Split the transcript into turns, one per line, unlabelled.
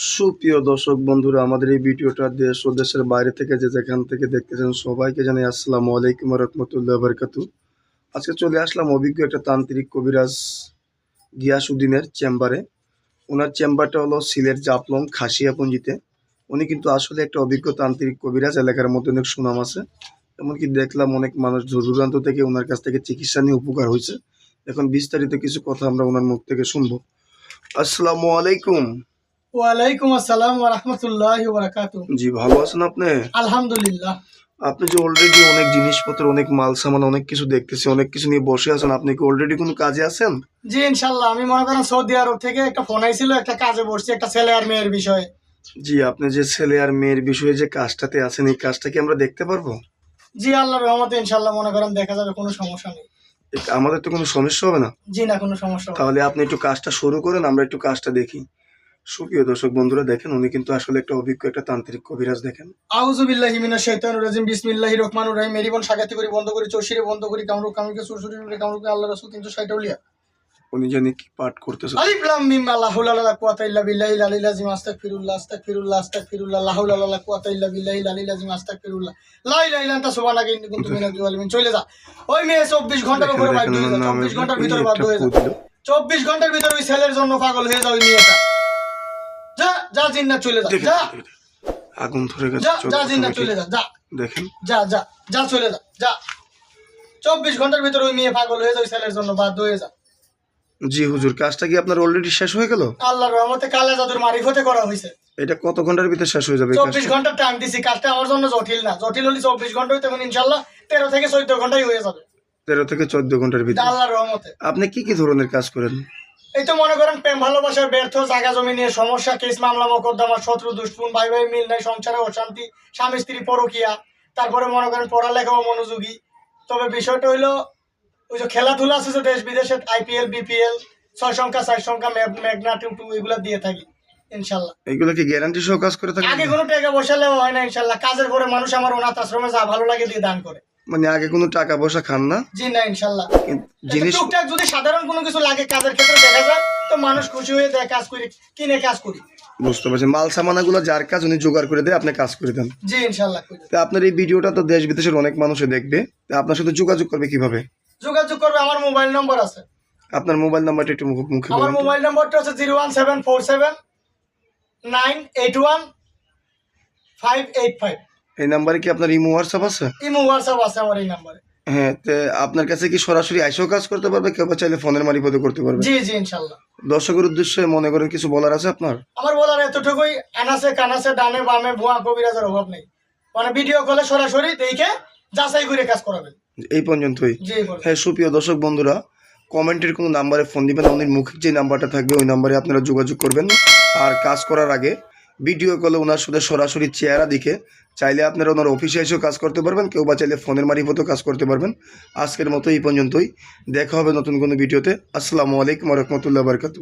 সুপ্রিয় দর্শক বন্ধুরা, আমাদের এই ভিডিওটা দেশ ও দেশের বাইরে থেকে যে যেখান থেকে দেখতেছেন সবাইকে জানাই আসসালামু আলাইকুম রহমতুল্লাহ বরকাতু আজকে চলে আসলাম অভিজ্ঞ একটা তান্ত্রিক কবিরাজ গিয়াসুদ্দিনের চেম্বারে। ওনার চেম্বারটা হলো সিলেট জাপলং খাসিয়াপুঞ্জিতে। উনি কিন্তু আসলে একটা অভিজ্ঞ তান্ত্রিক কবিরাজ, এলাকার মধ্যে অনেক সুনাম আছে। এমনকি দেখলাম অনেক মানুষ দূর দূরান্ত থেকে ওনার কাছ থেকে চিকিৎসা নিয়ে উপকার হয়েছে। এখন বিস্তারিত কিছু কথা আমরা ওনার মুখ থেকে শুনব। আসসালামু আলাইকুম।
ওয়ালাইকুম আসসালাম ওয়া রাহমাতুল্লাহি ওয়া বারাকাতুহু।
জি ভালো আছেন আপনি?
আলহামদুলিল্লাহ।
আপনি যে অলরেডি অনেক জিনিসপত্র অনেক মাল সামান অনেক কিছু দেখতেছি অনেক কিছু নিয়ে বসে আছেন আপনি কি অলরেডি কোনো কাজে আছেন?
জি ইনশাল্লাহ আমি মনে করেন সৌদি আরব থেকে একটা ফোন আইছিল একটা কাজে বসছি একটা ছেলে আর মেয়ের বিষয়ে।
জি আপনি যে ছেলে আর মেয়ের বিষয়ে যে কাজটাতে আছেন এই কাজটা কি আমরা দেখতে পারব?
জি আল্লাহর রহমতে ইনশাল্লাহ মনে করেন দেখা যাবে কোনো সমস্যা নেই।
আমাদের তো কোনো সমস্যা হবে না।
জি না কোনো সমস্যা হবে না।
তাহলে আপনি একটু কাজটা শুরু করেন আমরা একটু কাজটা দেখি। সুপ্রিয় দর্শক বন্ধুরা দেখেন উনি কিন্তু আসলে একটা অভিজ্ঞ একটা তান্ত্রিক কবিরাজ দেখেন।
আউযু বিল্লাহি মিনাশ শাইতানির রাজিম। বিসমিল্লাহির রহমানির রহিম। মেরিবন সাগাতি করি বন্ধ করি চৌশিরে বন্ধ করি কামরু কামিকে সুরসুরি করে কামরুকে আল্লাহ রাসূল 360 উলিয়া।
উনি জানি কি পাঠ করতেছে।
আলিফ লাম মিম লা হাওলা ওয়ালা কুওয়াতা ইল্লা বিল্লাহিল আলিল আযিম আস্তাগফিরুল্লাহ আস্তাগফিরুল্লাহ আস্তাগফিরুল্লাহ লা হাওলা ওয়ালা কুওয়াতা ইল্লা বিল্লাহিল আলিল আযিম আস্তাগফিরুল্লাহ। লা ইলাহা ইল্লা আনতা সুবহানাকা ইন্নী কুনতু মিনাজ জালিমিন। চলে যা। ওই মেয়ে 24
ঘণ্টার
উপরে বাধ্য হয়ে যা
ওনার নামে
24
ঘণ্টার
ভিতরে বাধ্য হয়ে যা। 24 ঘণ্টার ভিতরে ওই ছেলের জন্য পাগল হয়ে যা ওই মেয়েটা। যা যা চলে যা যা।
আগুন ধরে গেছে
যা যা জিন্নাত চলে যা যা।
দেখেন।
যা যা যা চলে যা যা। 24 ঘণ্টার ভিতরে ওই মেয়ে পাগল হয়ে যা ওই ছেলের জন্য বাধ্য হয়ে যা।
জি হুজুর কাজটা কি আপনার অলরেডি শেষ হয়ে গেল?
আল্লাহর রহমতে কালা জাদুর মারিফতে করা হয়েছে।
এটা কত ঘণ্টার ভিতরে শেষ হয়ে যাবে
চব্বিশ ঘণ্টার টাইম দিছি কাজটা আমার জন্য জটিল না। জটিল হলে চব্বিশ ঘণ্টা হইতে ইনশাল্লাহ তেরো থেকে চোদ্দ ঘন্টাই হয়ে যাবে।
তেরো থেকে চোদ্দ
ঘণ্টার
ভিতরে।
আল্লাহর রহমতে।
আপনি কি কি ধরনের কাজ করেন?
এই তো মনে করেন প্রেম ভালোবাসার ব্যর্থ জায়গা জমি নিয়ে সমস্যা কেস মামলা মোকদ্দমা শত্রু দুষ্পুন ভাই ভাই মিল নাই সংসারে অশান্তি স্বামী স্ত্রী পরকিয়া। তারপরে মনে করেন পড়ালেখা ও মনোযোগী তবে বিষয়টা হইল ওই যে খেলাধুলা আছে যে দেশ বিদেশে আইপিএল বিপিএল ছয় সংখ্যা চার সংখ্যা মেঘনা টু টু এগুলো দিয়ে থাকি ইনশাল্লাহ।
এগুলো কি গ্যারান্টি সহ কাজ করে থাকেন?
আগে কোনো টাকা বসালেও হয় না ইনশাল্লাহ। কাজের পরে মানুষ আমার অনাথ আশ্রমে যা ভালো লাগে দিয়ে দান করে।
মানে আগে কোনো টাকা পয়সা খান না।
জি না ইনশাল্লাহ।
কিন্তু
জিনিস টুকটাক যদি সাধারণ কোনো কিছু লাগে কাজের ক্ষেত্রে দেখা যায় তো মানুষ খুশি হয়ে দেয় কাজ করি কিনে কাজ করি।
বুঝতে পারছি। মাল সামানাগুলো যার কাজ উনি জোগাড় করে দেয় আপনি কাজ করে দেন।
জি ইনশাল্লাহ করি।
তা আপনার এই ভিডিওটা তো দেশ বিদেশের অনেক মানুষে দেখবে। তা আপনার সাথে যোগাযোগ করবে কীভাবে?
যোগাযোগ করবে আমার মোবাইল নম্বর আছে।
আপনার মোবাইল নাম্বারটা একটু মুখ- মুখে
আমার মোবাইল নম্বরটা হচ্ছে zero one seven four seven nine eight one five eight five.
এই নাম্বারে কি আপনার ইমো হোয়াটসঅ্যাপ আছে?
ইমো হোয়াটসঅ্যাপ আছে আমার এই নাম্বারে।
হ্যাঁ তে আপনার কাছে কি সরাসরি আইসেও কাজ করতে পারবে কেউ বা চাইলে ফোনের মারিফতে করতে পারবে?
জি জি ইনশাল্লাহ
দর্শকের উদ্দেশ্যে মনে করেন কিছু বলার আছে আপনার?
আমার বলার এতটুকুই আনাসে কানাসে ডানে বামে ভুয়া কবিরাজের অভাব নেই। মানে ভিডিও কলে সরাসরি দেখে যাচাই করে কাজ করাবেন।
এই পর্যন্তই। হ্যাঁ সুপ্রিয় দর্শক বন্ধুরা কমেন্টের কোনো নাম্বারে ফোন দিবেন উনির মুখের যে নাম্বারটা থাকবে ওই নাম্বারে আপনারা যোগাযোগ করবেন। আর কাজ করার আগে ভিডিও কলে ওনার সাথে সরাসরি চেহারা দেখে চাইলে আপনারা ওনার অফিসে এসেও কাজ করতে পারবেন, কেউ বা চাইলে ফোনের মারিফতেও কাজ করতে পারবেন। আজকের মতো এই পর্যন্তই। দেখা হবে নতুন কোনো ভিডিওতে। আসসালামু আলাইকুম রহমতুল্লাহ বারকাতু